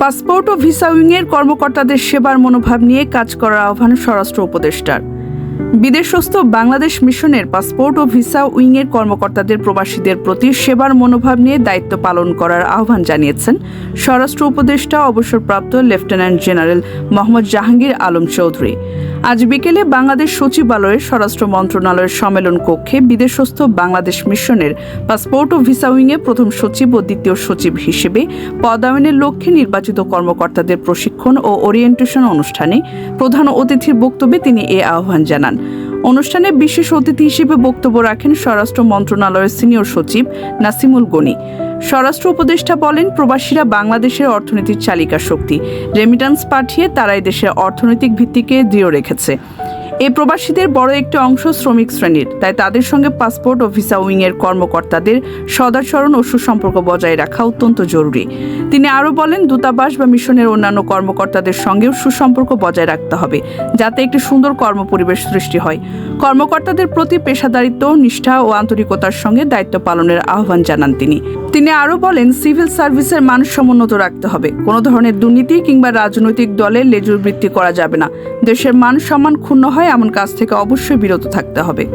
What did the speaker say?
Passport ও visa উইংয়ের কর্মকর্তাদের সেবার মনোভাব নিয়ে কাজ করার আহ্বান স্বরাষ্ট্র উপদেষ্টার। বিদেশস্থ বাংলাদেশ মিশনের পাসপোর্ট ও ভিসা উইংয়ের কর্মকর্তাদের প্রবাসীদের প্রতি সেবার মনোভাব নিয়ে দায়িত্ব পালন করার আহ্বান জানিয়েছেন স্বরাষ্ট্র উপদেষ্টা অবসরপ্রাপ্ত লেফটেন্যান্ট জেনারেল মোহাম্মদ জাহাঙ্গীর আলম চৌধুরী। আজ বিকেলে বাংলাদেশ সচিবালয়ের স্বরাষ্ট্র মন্ত্রণালয়ের সম্মেলন কক্ষে বিদেশস্থ বাংলাদেশ মিশনের পাসপোর্ট ও ভিসা উইংয়ে প্রথম সচিব ও দ্বিতীয় সচিব হিসেবে পদায়নের লক্ষ্যে নির্বাচিত কর্মকর্তাদের প্রশিক্ষণ ও ওরিয়েন্টেশন অনুষ্ঠানে প্রধান অতিথির বক্তব্যে তিনি এ আহ্বান জানান। অনুষ্ঠানে বিশেষ অতিথি হিসেবে বক্তব্য রাখেন স্বরাষ্ট্র মন্ত্রণালয়ের সিনিয়র সচিব নাসিমুল গনি। স্বরাষ্ট্র উপদেষ্টা বলেন, প্রবাসীরা বাংলাদেশের অর্থনীতির চালিকা শক্তি। রেমিটান্স পাঠিয়ে তারাই দেশের অর্থনৈতিক ভিত্তিকে দৃঢ় রেখেছে। এই প্রবাসীদের বড় একটি অংশ শ্রমিক শ্রেণির, তাই তাদের সঙ্গে পাসপোর্ট ও ভিসা উইংয়ের কর্মকর্তাদের সদাচরণ ও সুসম্পর্ক বজায় রাখা অত্যন্ত জরুরি। তিনি আরও বলেন, দূতাবাস বা মিশনের অন্যান্য কর্মকর্তাদের সঙ্গেও সুসম্পর্ক বজায় রাখতে হবে, যাতে একটি সুন্দর কর্ম পরিবেশ সৃষ্টি হয়। কর্মকর্তাদের প্রতি পেশাদারিত্ব, নিষ্ঠা ও আন্তরিকতার সঙ্গে দায়িত্ব পালনের আহ্বান জানান তিনি। তিনি আরও বলেন, সিভিল সার্ভিসের মান সমুন্নত রাখতে হবে। কোনো ধরনের দুর্নীতি কিংবা রাজনৈতিক দলে লেজুর বৃত্তি করা যাবে না। দেশের মান সম্মান ক্ষুণ্ণ হয় এমন কাজ থেকে অবশ্যই বিরত থাকতে হবে।